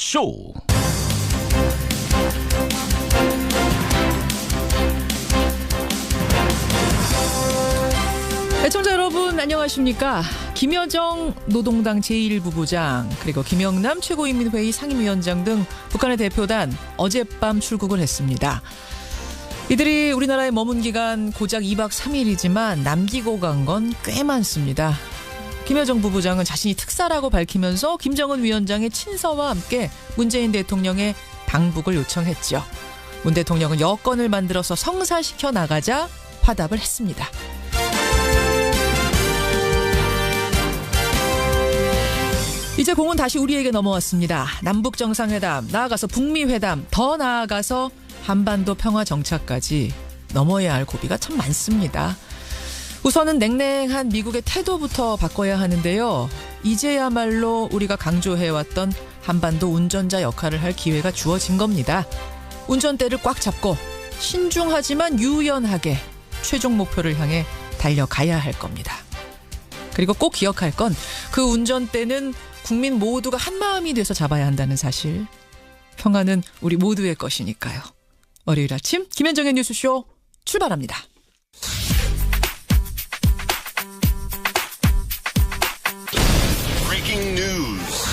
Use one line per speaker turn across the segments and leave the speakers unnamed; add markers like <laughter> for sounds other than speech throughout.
쇼.
애청자 여러분 안녕하십니까 김여정 노동당 제1부부장 그리고 김영남 최고인민회의 상임위원장 등 북한의 대표단 어젯밤 출국을 했습니다. 이들이 우리나라에 머문 기간 고작 2박 3일이지만 남기고 간 건 꽤 많습니다. 김여정 부부장은 자신이 특사라고 밝히면서 김정은 위원장의 친서와 함께 문재인 대통령의 방북을 요청했죠. 문 대통령은 여건을 만들어서 성사시켜 나가자 화답을 했습니다. 이제 공은 다시 우리에게 넘어왔습니다. 남북 정상회담, 나아가서 북미 회담, 더 나아가서 한반도 평화 정착까지 넘어야 할 고비가 참 많습니다. 우선은 냉랭한 미국의 태도부터 바꿔야 하는데요. 이제야말로 우리가 강조해왔던 한반도 운전자 역할을 할 기회가 주어진 겁니다. 운전대를 꽉 잡고 신중하지만 유연하게 최종 목표를 향해 달려가야 할 겁니다. 그리고 꼭 기억할 건 그 운전대는 국민 모두가 한 마음이 돼서 잡아야 한다는 사실. 평화는 우리 모두의 것이니까요. 월요일 아침 김현정의 뉴스쇼 출발합니다.
Breaking news.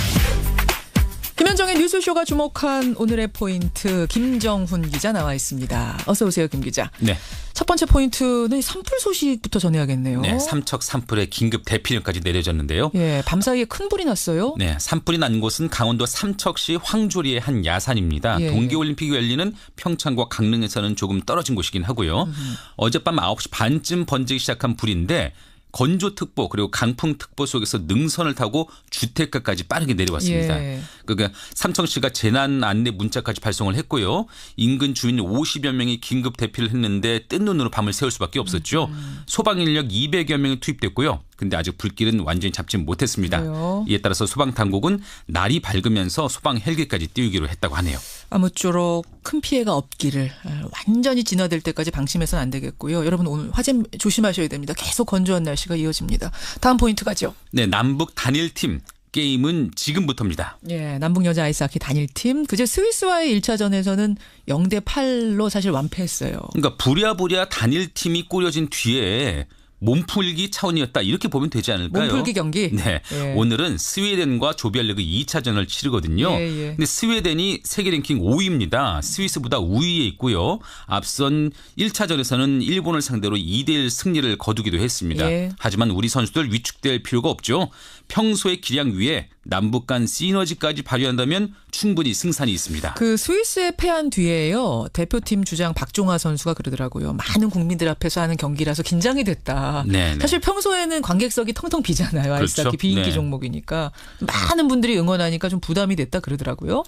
김현정의 뉴스쇼가 주목한 오늘의 포인트 김정훈 기자 나와 있습니다. 어서 오세요, 김 기자.
네,
첫 번째 포인트는 산불 소식부터 전해야겠네요.
네, 삼척 산불에 긴급 대피령까지 내려졌는데요.
예, 밤사이에 큰 불이 났어요.
네, 산불이 난 곳은 강원도 삼척시 황조리의 한 야산입니다.
예,
동계올림픽이 열리는 평창과 강릉에서는 조금 떨어진 곳이긴 하고요. 어젯밤 9시 반쯤 번지기 시작한 불인데 건조특보 그리고 강풍특보 속에서 능선을 타고 주택가까지 빠르게 내려왔습니다.
예.
그러니까 삼청시가 재난 안내 문자까지 발송을 했고요. 인근 주민 50여 명이 긴급 대피를 했는데 뜬 눈으로 밤을 새울 수밖에 없었죠.
음.
소방 인력 200여 명이 투입됐고요. 근데 아직 불길은 완전히 잡지 못했습니다.
그래요?
이에 따라서 소방 당국은 날이 밝으면서 소방 헬기까지 띄우기로 했다고 하네요.
아무쪼록 큰 피해가 없기를 아, 완전히 진화될 때까지 방심해서는 안 되겠고요. 여러분 오늘 화재 조심하셔야 됩니다. 계속 건조한 날씨가 이어집니다. 다음 포인트 가죠.
네, 남북 단일팀 게임은 지금부터입니다.
예, 남북 여자 아이스하키 단일팀 그제 스위스와의 1차전에서는 0대 8로 사실 완패했어요.
그러니까 부랴부랴 단일팀이 꾸려진 뒤에 몸풀기 차원이었다 이렇게 보면 되지 않을까요?
몸풀기 경기.
네.
예.
오늘은 스웨덴과 조별리그 2차전을 치르거든요.
예, 예.
근데 스웨덴이 세계 랭킹 5위입니다. 스위스보다 우위에 있고요. 앞선 1차전에서는 일본을 상대로 2대1 승리를 거두기도 했습니다.
예.
하지만 우리 선수들 위축될 필요가 없죠. 평소의 기량 위에 남북 간 시너지까지 발휘한다면 충분히 승산이 있습니다.
그 스위스에 패한 뒤에요 대표팀 주장 박종화 선수가 그러더라고요. 많은 국민들 앞에서 하는 경기라서 긴장이 됐다.
네, 네.
사실 평소에는 관객석이 텅텅 비잖아요. 아이스하키
그렇죠.
비인기
네.
종목이니까 많은 분들이 응원하니까 좀 부담이 됐다 그러더라고요.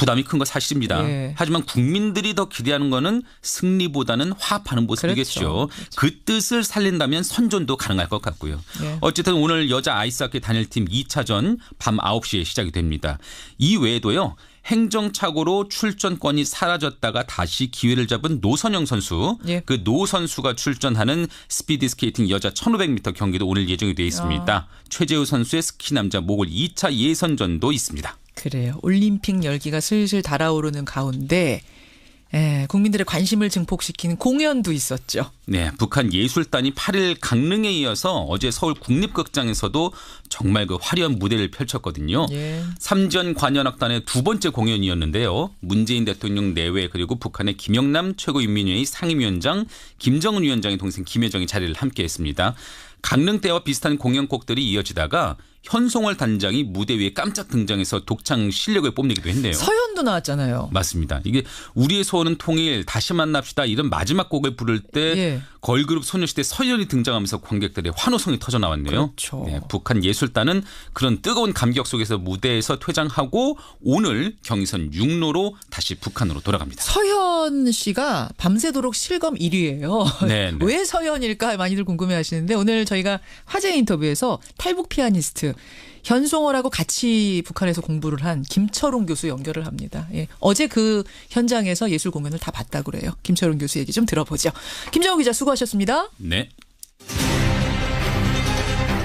부담이 큰 거 사실입니다.
예.
하지만 국민들이 더 기대하는 거는 승리보다는 화합하는 모습이겠죠.
그렇죠.
그 뜻을 살린다면 선전도 가능할 것 같고요.
예.
어쨌든 오늘 여자 아이스하키 단일팀 2차전 밤 9시에 시작이 됩니다. 이 외에도요. 행정착오로 출전권이 사라졌다가 다시 기회를 잡은 노선영 선수,
예.
그노 선수가 출전하는 스피드 스케이팅 여자 1500m 경기도 오늘 예정이 되어 있습니다.
아.
최재우 선수의 스키 남자 모골 2차 예선전도 있습니다.
그래요. 올림픽 열기가 슬슬 달아오르는 가운데 예, 국민들의 관심을 증폭시키는 공연도 있었죠.
네, 북한 예술단이 8일 강릉에 이어서 어제 서울 국립극장에서도 정말 그 화려한 무대를 펼쳤거든요.
예.
삼전 관현악단의 두 번째 공연이었는데요. 문재인 대통령 내외 그리고 북한의 김영남 최고인민회의 상임위원장 김정은 위원장의 동생 김여정이 자리를 함께했습니다. 강릉 때와 비슷한 공연곡들이 이어지다가 현송월 단장이 무대 위에 깜짝 등장해서 독창 실력을 뽐내기도 했네요.
서현도 나왔잖아요.
맞습니다. 이게 우리의 소원은 통일, 다시 만납시다 이런 마지막 곡을 부를 때
예.
걸그룹 소녀시대 서현이 등장하면서 관객들의 환호성이 터져 나왔네요.
그렇죠.
네, 북한 예술단은 그런 뜨거운 감격 속에서 무대에서 퇴장하고 오늘 경의선 육로로 다시 북한으로 돌아갑니다.
서현 씨가 밤새도록 실검 1위예요.
네, 네. <laughs>
왜 서현일까 많이들 궁금해하시는데 오늘 저희가 화제 인터뷰에서 탈북 피아니스트 현송월하고 같이 북한에서 공부를 한 김철웅 교수 연결을 합니다. 예. 어제 그 현장에서 예술 공연을 다 봤다고 그래요. 김철웅 교수 얘기 좀 들어보죠. 김정우 기자 수고하셨습니다.
네.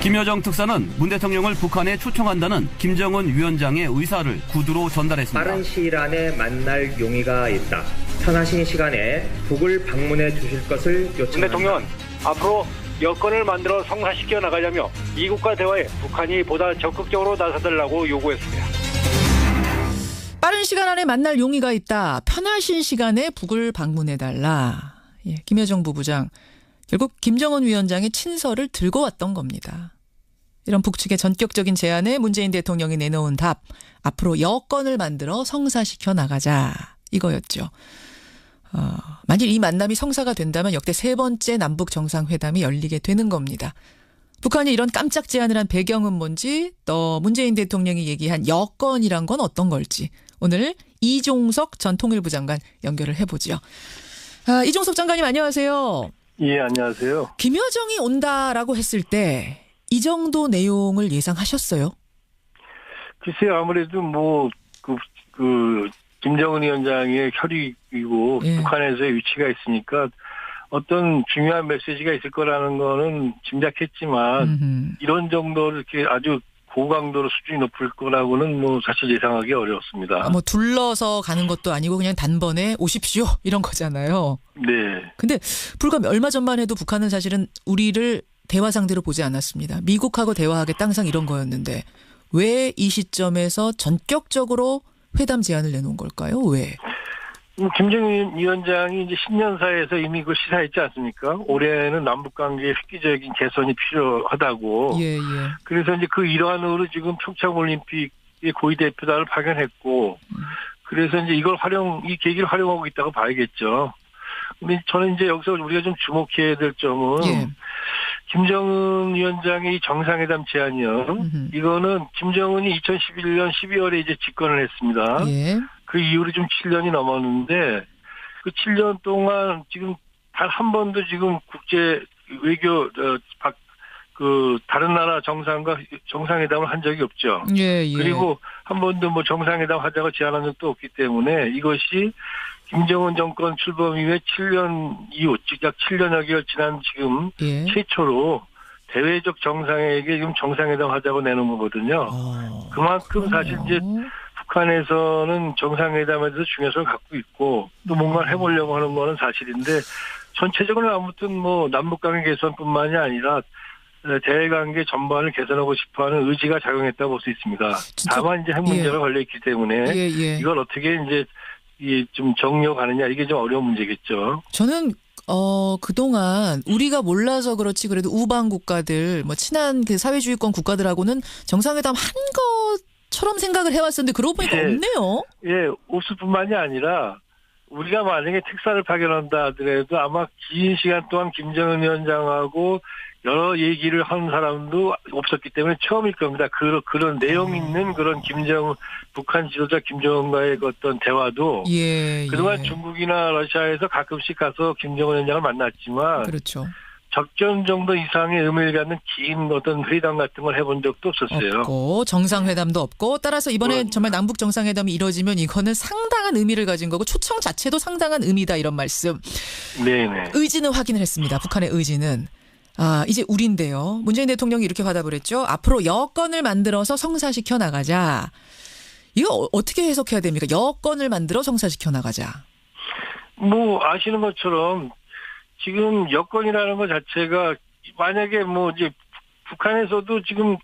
김여정 특사는 문 대통령을 북한에 초청한다는 김정은 위원장의 의사를 구두로 전달했습니다.
빠른 시일 안에 만날 용의가 있다. 편하신 시간에 북을 방문해 주실 것을
문
요청합니다.
대통령은 앞으로 여건을 만들어 성사시켜 나가자며 미국과 대화에 북한이 보다 적극적으로 나서달라고 요구했습니다.
빠른 시간 안에 만날 용의가 있다. 편하신 시간에 북을 방문해달라. 예, 김여정 부부장. 결국 김정은 위원장의 친서를 들고 왔던 겁니다. 이런 북측의 전격적인 제안에 문재인 대통령이 내놓은 답. 앞으로 여건을 만들어 성사시켜 나가자. 이거였죠. 어, 만일 이 만남이 성사가 된다면 역대 세 번째 남북 정상회담이 열리게 되는 겁니다. 북한이 이런 깜짝 제안을 한 배경은 뭔지, 또 문재인 대통령이 얘기한 여건이란 건 어떤 걸지, 오늘 이종석 전 통일부 장관 연결을 해보죠. 아, 이종석 장관님 안녕하세요.
예, 안녕하세요.
김여정이 온다라고 했을 때 이 정도 내용을 예상하셨어요?
글쎄요, 아무래도 뭐, 그, 그, 김정은 위원장의 혈육이고,
예.
북한에서의 위치가 있으니까, 어떤 중요한 메시지가 있을 거라는 거는 짐작했지만,
음흠.
이런 정도로 이렇게 아주 고강도로 수준이 높을 거라고는 뭐 사실 예상하기 어려웠습니다.
아, 뭐 둘러서 가는 것도 아니고 그냥 단번에 오십시오 <laughs> 이런 거잖아요.
네.
근데 불과 얼마 전만 해도 북한은 사실은 우리를 대화 상대로 보지 않았습니다. 미국하고 대화하겠다 항상 이런 거였는데 왜 이 시점에서 전격적으로 회담 제안을 내놓은 걸까요? 왜?
뭐 김정은 위원장이 이제 신년사에서 이미 그 시사했지 않습니까? 올해는 남북 관계 획기적인 개선이 필요하다고.
예, 예.
그래서 이제 그 일환으로 지금 평창 올림픽의 고위 대표단을 파견했고, 그래서 이제 이걸 활용, 이 계기를 활용하고 있다고 봐야겠죠. 근데 저는 이제 여기서 우리가 좀 주목해야 될 점은,
예.
김정은 위원장의 이 정상회담 제안이요.
음흠.
이거는 김정은이 2011년 12월에 이제 집권을 했습니다.
예.
그 이후로 좀 7년이 넘었는데 그 7년 동안 지금 단 한 번도 지금 국제 외교 어, 박- 그 다른 나라 정상과 정상회담을 한 적이 없죠.
예, 예.
그리고 한 번도 뭐 정상회담 하자고 제안한 적도 없기 때문에 이것이 김정은 정권 출범 이후에 7년 이후, 즉약 7년여 개월 지난 지금
예.
최초로 대외적 정상에게 지금 정상회담 하자고 내놓은 거거든요.
어,
그만큼 사실 이제
그러네요.
북한에서는 정상회담에 대해서 중요성을 갖고 있고 또 뭔가를 해보려고 하는 거는 사실인데 전체적으로 아무튼 뭐 남북관계 개선뿐만이 아니라 에, 대외관계 전반을 개선하고 싶어하는 의지가 작용했다고 볼 수 있습니다.
진짜-
다만 이제 핵 문제가 걸려 있기 때문에
예, 예.
이걸 어떻게 이제 이좀 정리가느냐 이게 좀 어려운 문제겠죠.
저는 어 그동안 우리가 몰라서 그렇지 그래도 우방 국가들 뭐 친한 그 사회주의권 국가들하고는 정상회담 한 것처럼 생각을 해왔었는데 그러고 보니까
예.
없네요.
예, 옥수뿐만이 아니라 우리가 만약에 특사를 파견한다 하더라도 아마 긴 시간 동안 김정은 위원장하고 여러 얘기를 한 사람도 없었기 때문에 처음일 겁니다. 그, 그런 내용
아.
있는 그런 김정, 북한 지도자 김정은과의 그 어떤 대화도
예.
그동안
예.
중국이나 러시아에서 가끔씩 가서 김정은 위원장을 만났지만
그렇죠.
적전 정도 이상의 의미를 갖는 긴 어떤 회담 같은 걸 해본 적도 없었어요.
없고 정상회담도 없고 따라서 이번에
뭐-
정말 남북 정상회담이 이루어지면 이거는 상당한 의미를 가진 거고 초청 자체도 상당한 의미다 이런 말씀.
네네.
의지는 확인을 했습니다. 북한의 의지는. 아, 이제 우리인데요. 문재인 대통령이 이렇게 받아을 했죠. 앞으로 여건을 만들어서 성사시켜 나가자. 이거 어- 어떻게 해석해야 됩니까? 여건을 만들어 성사시켜 나가자.
뭐 아시는 것처럼 지금 여건이라는 것 자체가 만약에 뭐 이제 북한에서도 지금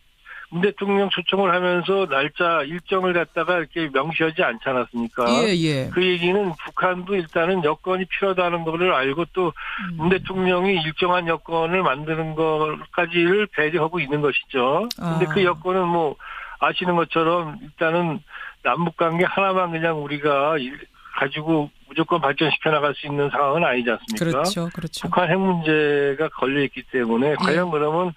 문 대통령 초청을 하면서 날짜 일정을 갖다가 이렇게 명시하지 않지 않았습니까?
예, 예.
그 얘기는 북한도 일단은 여건이 필요하다는 것을 알고 또문 대통령이 일정한 여건을 만드는 것까지를 배려하고 있는 것이죠. 근데
아.
그 여건은 뭐 아시는 것처럼 일단은 남북 관계 하나만 그냥 우리가 일- 가지고 무조건 발전시켜 나갈 수 있는 상황은 아니지 않습니까?
그렇죠. 그렇죠.
북한 핵 문제가 걸려 있기 때문에 과연 그러면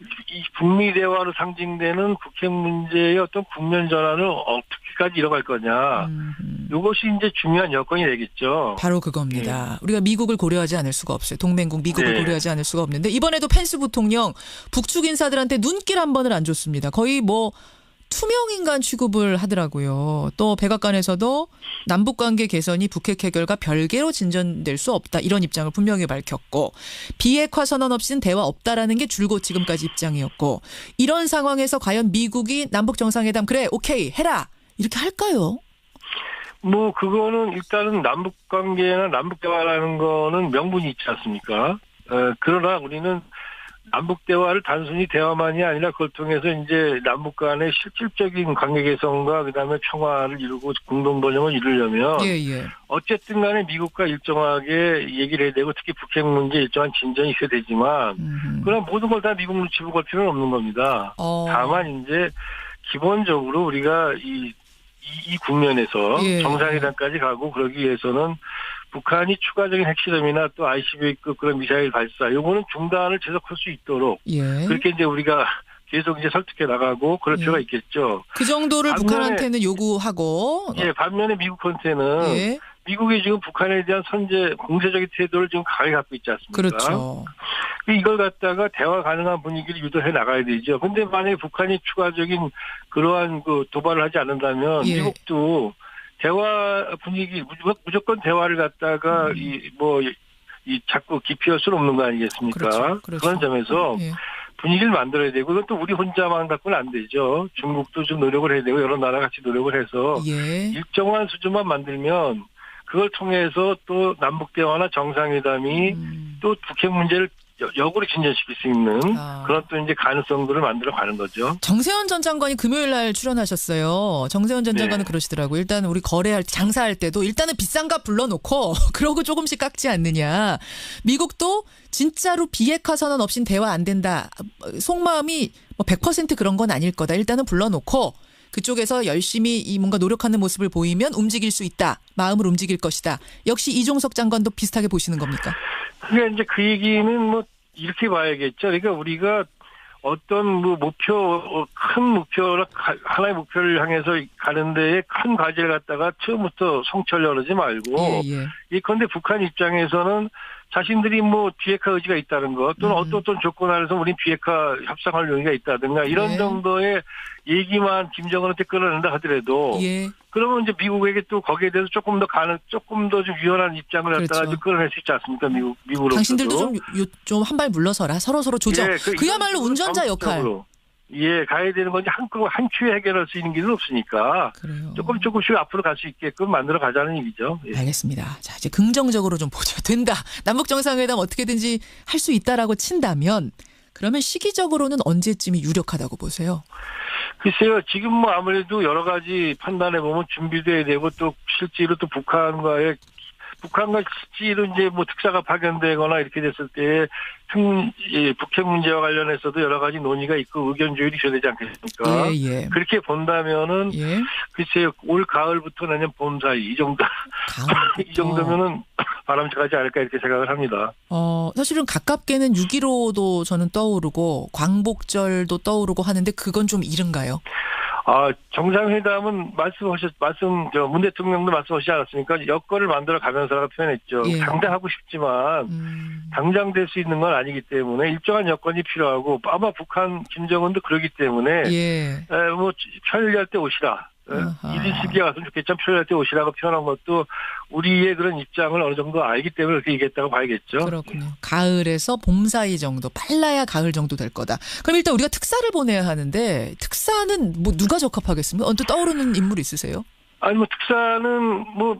이 북미 대화로 상징되는 북핵 문제의 어떤 국면 전환을 어떻게까지 이뤄갈 거냐.
음,
이것이 이제 중요한 여건이 되겠죠.
바로 그겁니다. 우리가 미국을 고려하지 않을 수가 없어요. 동맹국 미국을
네.
고려하지 않을 수가 없는데 이번에도 펜스 부통령 북측 인사들한테 눈길 한 번을 안 줬습니다. 거의 뭐 투명 인간 취급을 하더라고요. 또 백악관에서도 남북 관계 개선이 북핵 해결과 별개로 진전될 수 없다 이런 입장을 분명히 밝혔고 비핵화 선언 없이는 대화 없다라는 게 줄곧 지금까지 입장이었고 이런 상황에서 과연 미국이 남북 정상회담 그래 오케이 해라 이렇게 할까요?
뭐 그거는 일단은 남북 관계나 남북 대화라는 거는 명분이 있지 않습니까? 어, 그러나 우리는 남북 대화를 단순히 대화만이 아니라 그걸 통해서 이제 남북 간의 실질적인 관계 개선과 그다음에 평화를 이루고 공동 번영을 이루려면
예 예.
어쨌든 간에 미국과 일정하게 얘기를 해야 되고 특히 북핵 문제 일정한 진전이 있어야 되지만
음흠.
그럼 모든 걸 다 미국 눈치 보고 할 필요는 없는 겁니다.
어.
다만 이제 기본적으로 우리가 이, 이, 이 국면에서
예.
정상회담까지 가고 그러기 위해서는 북한이 추가적인 핵실험이나 또 ICBM급 그런 미사일 발사 요거는 중단을 지속할 수 있도록
예.
그렇게 이제 우리가 계속 이제 설득해 나가고 그럴
예.
필요가 있겠죠.
그 정도를
반면에-
북한한테는 요구하고
예, 반면에 미국한테는
예.
미국이 지금 북한에 대한 선제 공세적인 태도를 지금 강하게 갖고 있지 않습니까?
그렇죠.
이걸 갖다가 대화 가능한 분위기를 유도해 나가야 되죠. 근데 만약에 북한이 추가적인 그러한 그 도발을 하지 않는다면
예.
미국도 대화 분위기 무조- 무조건 대화를 갖다가 이뭐 이 자꾸 기피할 수는 없는 거 아니겠습니까?
음. 그렇죠. 그렇죠.
런 점에서
예.
분위기를 만들어야 되고 이건 또 우리 혼자만 갖고는 안 되죠. 중국도 좀 노력을 해야 되고 여러 나라 같이 노력을 해서
예.
일정한 수준만 만들면 그걸 통해서 또 남북 대화나 정상회담이
음.
또 북핵 문제를 여- 역으로 진전시킬 수 있는
아.
그런 또 이제 가능성들을 만들어 가는 거죠.
정세현 전 장관이 금요일 날 출연하셨어요. 정세현 전
네.
장관은 그러시더라고. 요 일단 우리 거래할 때, 장사할 때도 일단은 비싼 값 불러놓고 <laughs> 그러고 조금씩 깎지 않느냐. 미국도 진짜로 비핵화 선언 없인 대화 안 된다. 속마음이 뭐 100% 그런 건 아닐 거다. 일단은 불러놓고 그쪽에서 열심히 이 뭔가 노력하는 모습을 보이면 움직일 수 있다. 마음을 움직일 것이다. 역시 이종석 장관도 비슷하게 보시는 겁니까?
그게 이제 그 얘기는 뭐 이렇게 봐야겠죠. 그러니까 우리가 어떤 뭐 목표, 어, 큰 목표나 가- 하나의 목표를 향해서 가는 데에 큰 과제를 갖다가 처음부터 성철 하지 말고
예, 예.
예컨대 북한 입장에서는 자신들이 뭐 비핵화 의지가 있다는 것 또는
음.
어떤 어떤 조건 아래서 우리 비핵화 협상할 용의가 있다든가 이런
예.
정도의 얘기만 김정은한테 끌어낸다 하더라도
예.
그러면 이제 미국에게 또 거기에 대해서 조금 더 가능, 조금 더 좀 유연한 입장을 갖다가
그렇죠.
좀 끌어낼 수 있지 않습니까? 미국, 미국으로서도.
당신들도 좀한 발 물러서라. 서로 서로 조정.
예, 그
그야말로
이런
운전자 역할.
예, 가야 되는 건지 한, 한 큐에 해결할 수 있는 길은 없으니까
그래요.
조금 조금씩 앞으로 갈 수 있게끔 만들어 가자는 얘기죠. 예.
알겠습니다. 자, 이제 긍정적으로 좀 <laughs> 보죠. 된다. 남북 정상회담 어떻게든지 할 수 있다라고 친다면 그러면 시기적으로는 언제쯤이 유력하다고 보세요?
글쎄요, 지금 뭐 아무래도 여러 가지 판단해 보면 준비돼야 되고 또 실제로 또 북한과의 북한과 실제로 이제 뭐 특사가 파견되거나 이렇게 됐을 때 핵- 예, 북핵 문제와 관련해서도 여러 가지 논의가 있고 의견 조율이 되지 않겠습니까?
예, 예.
그렇게 본다면은
예.
글쎄요, 올 가을부터 내년 봄 사이 이 정도. <laughs> 이 정도면은 <clears throat> 바람직하지 않을까 이렇게 생각을 합니다.
어, 사실은 가깝게는 6.15도 저는 떠오르고 광복절도 떠오르고 하는데 그건 좀 이른가요?
아, 정상회담은 말씀하셨, 말씀, 저, 문 대통령도 말씀하시지 않았습니까? 여건을 만들어 가면서라고 표현했죠.
예.
당장 하고 싶지만,
음.
당장 될 수 있는 건 아니기 때문에 일정한 여건이 필요하고, 아마 북한 김정은도 그러기 때문에,
예.
에, 뭐, 편리할 때 오시라. 이른 시기에 왔으면 좋겠지만 편리할 때 오시라고 표현한 것도 우리의 그런 입장을 어느 정도 알기 때문에 그렇게 얘기했다고 봐야겠죠.
그렇군요. 가을에서 봄 사이 정도, 빨라야 가을 정도 될 거다. 그럼 일단 우리가 특사를 보내야 하는데 특사는 뭐 누가 적합하겠습니까? 언뜻 떠오르는 인물 있으세요?
아니, 뭐, 특사는 뭐,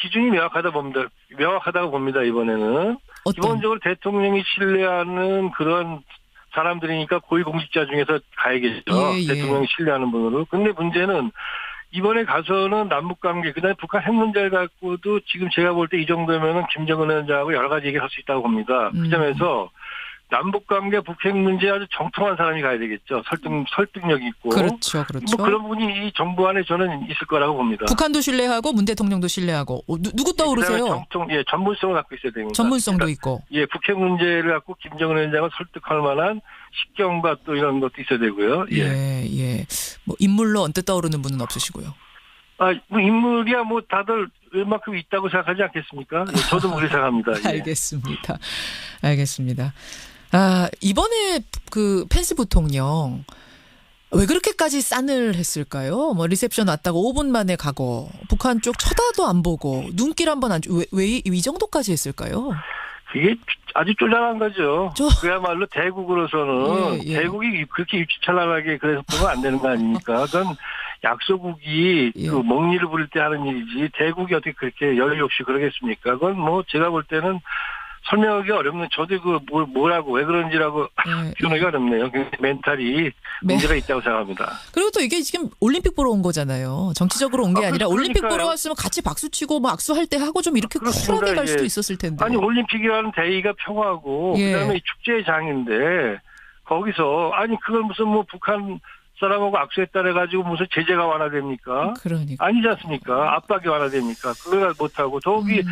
기준이 명확하다 봅니다. 명확하다고 봅니다, 이번에는.
어떤?
기본적으로 대통령이 신뢰하는 그런 사람들이니까 고위공직자 중에서 가야겠죠.
예, 예.
대통령이 신뢰하는 분으로. 근데 문제는 이번에 가서는 남북 관계, 그 다음에 북한 핵 문제를 갖고도 지금 제가 볼 때 이 정도면은 김정은 위원장하고 여러 가지 얘기를 할 수 있다고 봅니다.
음.
그 점에서 남북관계 북핵 문제에 아주 정통한 사람이 가야 되겠죠. 설득, 설득력이 있고.
그렇죠, 그렇죠.
뭐 그런 분이 이 정부 안에 저는 있을 거라고 봅니다.
북한도 신뢰하고 문 대통령도 신뢰하고 어, 누, 누구 떠오르세요?
그다음에 정통, 예, 전문성을 갖고 있어야 됩니다.
전문성도 있고.
예, 북핵 문제를 갖고 김정은 위원장을 설득할 만한 식견과 또 이런 것도 있어야 되고요. 예.
예, 예. 뭐 인물로 언뜻 떠오르는 분은 없으시고요.
아, 뭐 인물이야 뭐 다들 웬만큼 있다고 생각하지 않겠습니까? 예, 저도 그렇게 생각합니다. 예. <laughs>
알겠습니다. 알겠습니다. 아, 이번에 그 펜스 부통령 왜 그렇게까지 싸늘했을까요? 뭐 리셉션 왔다고 5분 만에 가고 북한 쪽 쳐다도 안 보고 눈길 한번 안 왜이 이 정도까지 했을까요?
그게 아주 쪼잔한 거죠.
쪼-
그야말로 대국으로서는
예, 예.
대국이 그렇게 유치찬란하게 그래서 보면 안 되는 거 아닙니까? 그건 약소국이
예.
그 먹리를 부릴 때 하는 일이지 대국이 어떻게 그렇게 여유 없이 그러겠습니까? 그건 뭐 제가 볼 때는 설명하기 어렵네. 저도 그 뭐, 뭐라고 왜 그런지라고
예, <laughs>
표현하기 어렵네요. 그 멘탈이
네.
문제가 있다고 생각합니다.
그리고 또 이게 지금 올림픽 보러 온 거잖아요. 정치적으로 온게
아, 그러-
올림픽. 보러 왔으면 같이 박수 치고 뭐 악수할 때 하고 좀 이렇게
그렇습니다.
쿨하게 갈 수도
예.
있었을 텐데.
아니 올림픽이라는 대의가 평화고
예.
그다음에 이 축제의 장인데 거기서 아니 그걸 무슨 뭐 북한 사람하고 악수했다 해가지고 무슨 제재가 완화됩니까?
그러니까.
아니지 않습니까? 압박이 완화됩니까? 그걸 못하고 더욱이
음.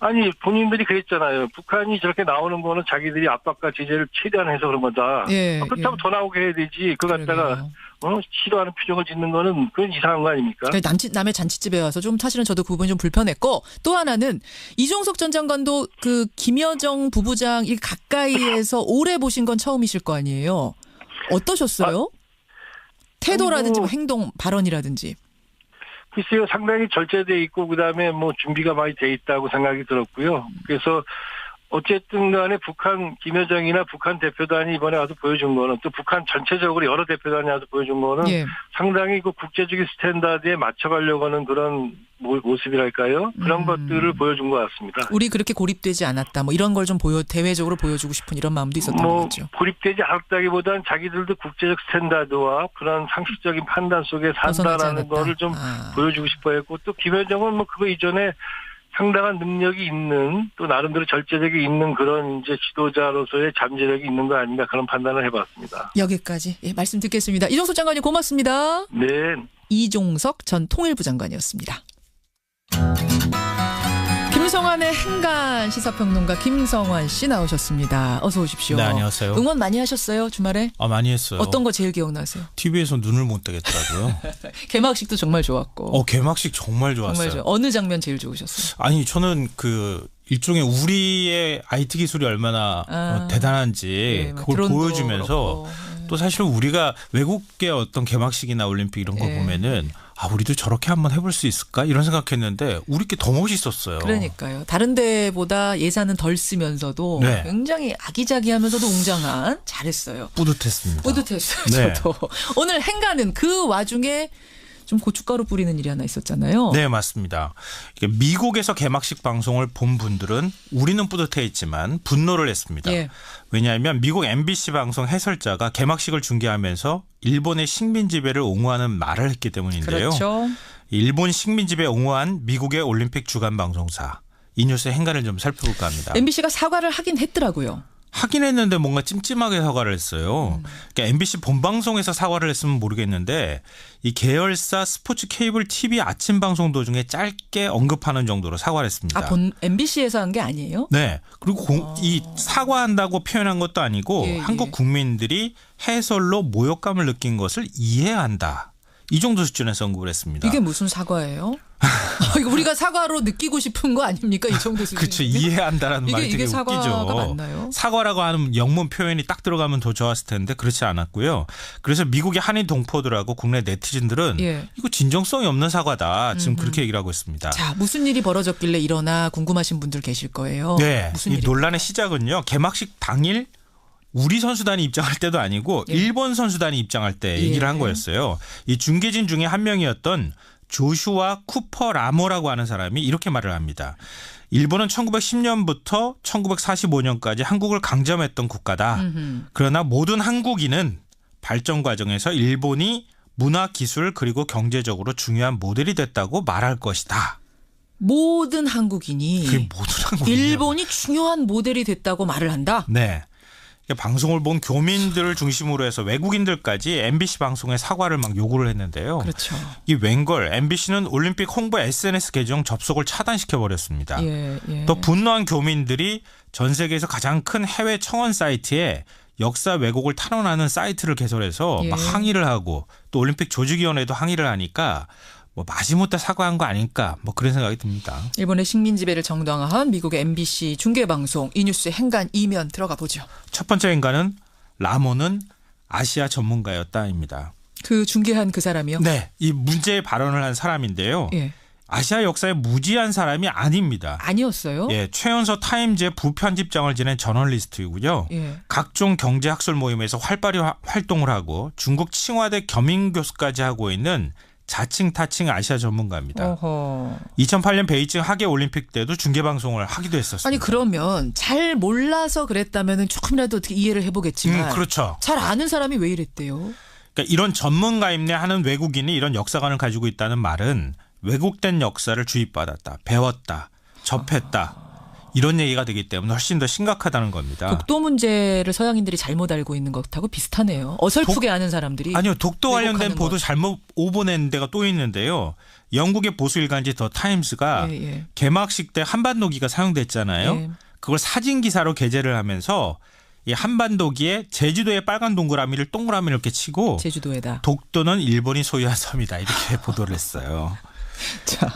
아니 본인들이 그랬잖아요. 북한이 저렇게 나오는 거는 자기들이 압박과 제재를 최대한 해서 그런 거다.
예,
아, 그렇다고
예.
더 나오게 해야 되지. 그거 갖다가. 어? 싫어하는 표정을 짓는 거는 그건 이상한 거 아닙니까?
그러니까 남치, 남의 잔치집에 와서 좀 사실은 저도 그 부분이 좀 불편했고 또 하나는 이종석 전 장관도 그 김여정 부부장 이 가까이에서 <laughs> 오래 보신 건 처음이실 거 아니에요. 어떠셨어요? 태도라든지 뭐 행동 발언이라든지.
글쎄요, 상당히 절제돼 있고 그다음에 뭐 준비가 많이 돼 있다고 생각이 들었고요. 그래서 어쨌든 간에 북한 김여정이나 북한 대표단이 이번에 와서 보여준 거는 또 북한 전체적으로 여러 대표단이 와서 보여준 거는
예.
상당히 그 국제적인 스탠다드에 맞춰가려고 하는 그런 모- 모습이랄까요? 그런
음.
것들을 보여준 것 같습니다.
우리 그렇게 고립되지 않았다. 뭐 이런 걸 좀 보여 대외적으로 보여주고 싶은 이런 마음도 있었던
뭐
거죠.
고립되지 않았다기보다는 자기들도 국제적 스탠다드와 그런 상식적인 판단 속에 산다라는. 거를 좀
아.
보여주고 싶어 했고 또 김여정은 뭐 그거 이전에 상당한 능력이 있는 또 나름대로 절제력이 있는 그런 이제 지도자로서의 잠재력이 있는 거 아닌가 그런 판단을 해봤습니다.
여기까지 예, 말씀 듣겠습니다. 이종석 장관님 고맙습니다.
네.
이종석 전 통일부 장관이었습니다. 김성환의 행간 시사평론가 김성환 씨 나오셨습니다. 어서 오십시오.
네, 안녕하세요.
응원 많이 하셨어요 주말에?
아 많이 했어요.
어떤 거 제일 기억나세요?
TV에서 눈을 못 뜨겠더라고요. <laughs>
개막식도 정말 좋았고.
어 개막식 정말 좋았어요.
정말. 어느 장면 제일 좋으셨어요?
아니 저는 그 일종의 우리의 IT 기술이 얼마나
아.
어, 대단한지
예, 막
그걸 보여주면서
그렇고. 예.
또 사실 우리가 외국의 어떤 개막식이나 올림픽 이런 거
예.
보면은 아 우리도 저렇게 한번 해볼 수 있을까 이런 생각했는데 우리 게더 멋있었어요.
그러니까요. 다른 데보다 예산은 덜 쓰면서도
네.
굉장히 아기자기하면서도 웅장한 잘했어요.
뿌듯했습니다.
뿌듯했어요.
네.
저도 오늘 행가는 그 와중에 좀 고춧가루 뿌리는 일이 하나 있었잖아요.
네, 맞습니다. 미국에서 개막식 방송을 본 분들은 우리는 뿌듯해했지만 분노를 했습니다.
예.
왜냐하면 미국 MBC 방송 해설자가 개막식을 중계하면서 일본의 식민 지배를 옹호하는 말을 했기 때문인데요.
그렇죠.
일본 식민 지배 옹호한 미국의 올림픽 주간 방송사 이 뉴스의 행간을 좀 살펴볼까 합니다.
MBC가 사과를 하긴 했더라고요.
하긴 했는데 뭔가 찜찜하게 사과를 했어요.
음.
그러니까 MBC 본방송에서 사과를 했으면 모르겠는데 이 계열사 스포츠 케이블 TV 아침 방송 도중에 짧게 언급하는 정도로 사과를 했습니다.
아, 본 MBC에서 한 게 아니에요?
네. 그리고 공- 이 사과한다고 표현한 것도 아니고
예,
한국
예.
국민들이 해설로 모욕감을 느낀 것을 이해한다. 이 정도 수준에서 언급을 했습니다.
이게 무슨 사과예요? <laughs> 아, 이거 우리가 사과로 느끼고 싶은 거 아닙니까? 이 정도 수준.
그렇죠. 이해한다라는
이게-
말이
이게
되게
사과가
웃기죠.
맞나요?
사과라고 하는 영문 표현이 딱 들어가면 더 좋았을 텐데 그렇지 않았고요. 그래서 미국의 한인 동포들하고 국내 네티즌들은
예.
이거 진정성이 없는 사과다. 지금 그렇게 얘기를 하고 있습니다.
자, 무슨 일이 벌어졌길래 일어나 궁금하신 분들 계실 거예요.
네.
무슨
이? 논란의 시작은요. 개막식 당일 우리 선수단이 입장할 때도 아니고
예.
일본 선수단이 입장할 때
예.
얘기를 한 거였어요. 이 중계진 중에 한 명이었던 조슈아 쿠퍼 라모라고 하는 사람이 이렇게 말을 합니다. 일본은 1910년부터 1945년까지 한국을 강점했던 국가다.
음흠.
그러나 모든 한국인은 발전 과정에서 일본이 문화, 기술 그리고 경제적으로 중요한 모델이 됐다고 말할 것이다.
모든 한국인이
모든.
일본이 중요한 모델이 됐다고 말을 한다.
네. 방송을 본 교민들을 중심으로 해서 외국인들까지 MBC 방송에 사과를 막 요구를 했는데요.
그렇죠.
이 웬걸 MBC는 올림픽 홍보 SNS 계정 접속을 차단시켜 버렸습니다.
예, 예.
또 분노한 교민들이 전 세계에서 가장 큰 해외 청원 사이트에 역사 왜곡을 탄원하는 사이트를 개설해서
예.
막 항의를 하고 또 올림픽 조직위원회도 항의를 하니까 뭐 마지못해 사과한 거 아닐까 뭐 그런 생각이 듭니다.
일본의 식민 지배를 정당화한 미국의 MBC 중계 방송 이 뉴스의 행간 이면 들어가 보죠.
첫 번째 인간은 라모는 아시아 전문가였다입니다.
그 중계한 그 사람이요?
네, 이 문제의 발언을 한 사람인데요.
예.
아시아 역사에 무지한 사람이 아닙니다.
아니었어요?
예, 최연소 타임즈의 부편집장을 지낸 저널리스트이고요.
예.
각종 경제학술 모임에서 활발히 화- 활동을 하고 중국 칭화대 겸임 교수까지 하고 있는 자칭 타칭 아시아 전문가입니다.
어허.
2008년 베이징 하계 올림픽 때도 중계 방송을 하기도 했었습니다.
아니 그러면 잘 몰라서 그랬다면은 조금이라도 어떻게 이해를 해보겠지만
음, 그렇죠.
잘 아는 사람이 왜 이랬대요?
그러니까 이런 전문가 임내 하는 외국인이 이런 역사관을 가지고 있다는 말은 왜곡된 역사를 주입받았다, 배웠다, 접했다 이런 얘기가 되기 때문에 훨씬 더 심각하다는 겁니다.
독도 문제를 서양인들이 잘못 알고 있는 것하고 비슷하네요. 어설프게 아는 사람들이
아니요, 독도 관련된 보도
것.
잘못 오보낸 데가 또 있는데요. 영국의 보수 일간지 더 타임스가
예, 예.
개막식 때 한반도기가 사용됐잖아요.
예.
그걸 사진 기사로 게재를 하면서 이 한반도기에 제주도의 빨간 동그라미를 동그라미 이렇게 치고
제주도에다.
독도는 일본이 소유한 섬이다 이렇게 <laughs> 보도를 했어요. <laughs>
참.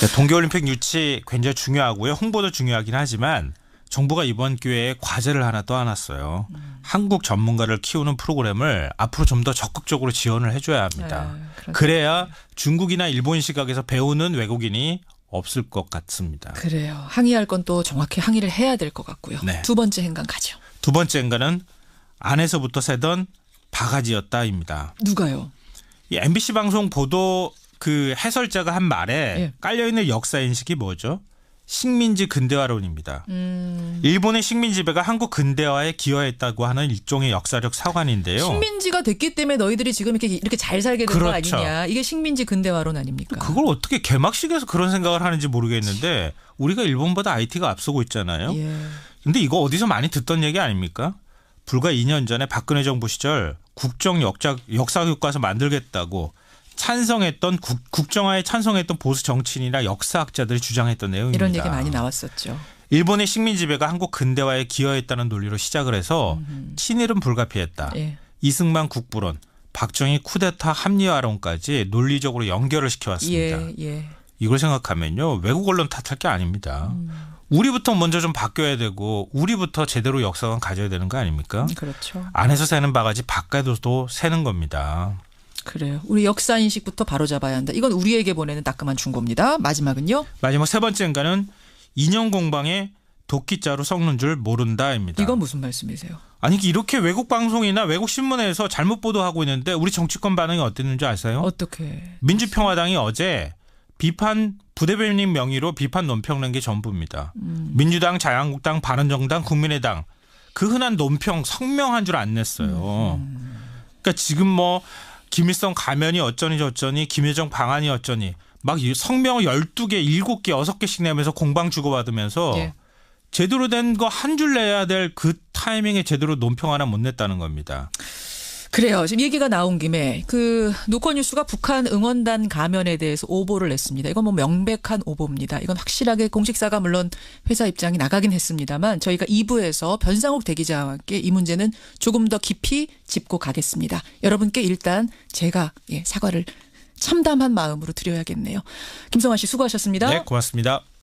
네, 동계올림픽 유치 굉장히 중요하고요. 홍보도 중요하긴 하지만 정부가 이번 기회에 과제를 하나 떠안았어요. 한국 전문가를 키우는 프로그램을 앞으로 좀 더 적극적으로 지원을 해줘야 합니다.
아, 그렇죠.
그래야 중국이나 일본 시각에서 배우는 외국인이 없을 것 같습니다.
그래요. 항의할 건 또 정확히 항의를 해야 될 것 같고요.
네.
두 번째 행간 가죠.
두 번째인가는 안에서부터 새던 바가지였다입니다.
누가요?
이 MBC 방송 보도 그 해설자가 한 말에
예.
깔려 있는 역사 인식이 뭐죠? 식민지 근대화론입니다.
음,
일본의 식민 지배가 한국 근대화에 기여했다고 하는 일종의 역사적 사관인데요.
식민지가 됐기 때문에 너희들이 지금 이렇게 이렇게 잘 살게 된거
그렇죠.
아니냐? 이게 식민지 근대화론 아닙니까?
그걸 어떻게 개막식에서 그런 생각을 하는지 모르겠는데 우리가 일본보다 IT가 앞서고 있잖아요.
예.
근데 이거 어디서 많이 듣던 얘기 아닙니까? 불과 2년 전에 박근혜 정부 시절 국정 역사, 역사 교과서 만들겠다고 찬성했던 국, 국정화에 찬성했던 보수 정치인이나 역사학자들이 주장했던 내용입니다.
이런 얘기 많이 나왔었죠.
일본의 식민 지배가 한국 근대화에 기여했다는 논리로 시작을 해서 친일은 불가피했다.
예.
이승만 국부론, 박정희 쿠데타 합리화론까지 논리적으로 연결을 시켜왔습니다.
예, 예.
이걸 생각하면요 외국 언론 탓할 게 아닙니다.
음.
우리부터 먼저 좀 바뀌어야 되고 우리부터 제대로 역사관 가져야 되는 거 아닙니까?
그렇죠.
안에서 새는 바가지 바깥에서도 새는 겁니다.
그래요. 우리 역사 인식부터 바로 잡아야 한다. 이건 우리에게 보내는 따끔한 충고입니다. 마지막은요.
마지막 세 번째 인가는 인형 공방에 도끼자루 섞는 줄 모른다입니다.
이건 무슨 말씀이세요?
아니 이렇게 외국 방송이나 외국 신문에서 잘못 보도하고 있는데 우리 정치권 반응이 어땠는지 아세요?
어떻게?
민주평화당이 어제 비판 부대변인 명의로 비판 논평 낸 게 전부입니다.
음.
민주당, 자유한국당, 바른정당, 국민의당 그 흔한 논평 성명한 줄 안 냈어요.
음.
그러니까 지금 뭐 김일성 가면이 어쩌니 저쩌니 김여정 방안이 어쩌니 막이 성명을 12개, 7개, 6개씩 내면서 공방 주고받으면서
예.
제대로 된 거 한 줄 내야 될 그 타이밍에 제대로 논평 하나 못 냈다는 겁니다.
그래요. 지금 얘기가 나온 김에 그 노컷뉴스가 북한 응원단 가면에 대해서 오보를 냈습니다. 이건 뭐 명백한 오보입니다. 이건 확실하게 공식사가 물론 회사 입장이 나가긴 했습니다만 저희가 2부에서 변상욱 대기자와 함께 이 문제는 조금 더 깊이 짚고 가겠습니다. 여러분께 일단 제가 예, 사과를 참담한 마음으로 드려야겠네요. 김성환 씨 수고하셨습니다.
네, 고맙습니다.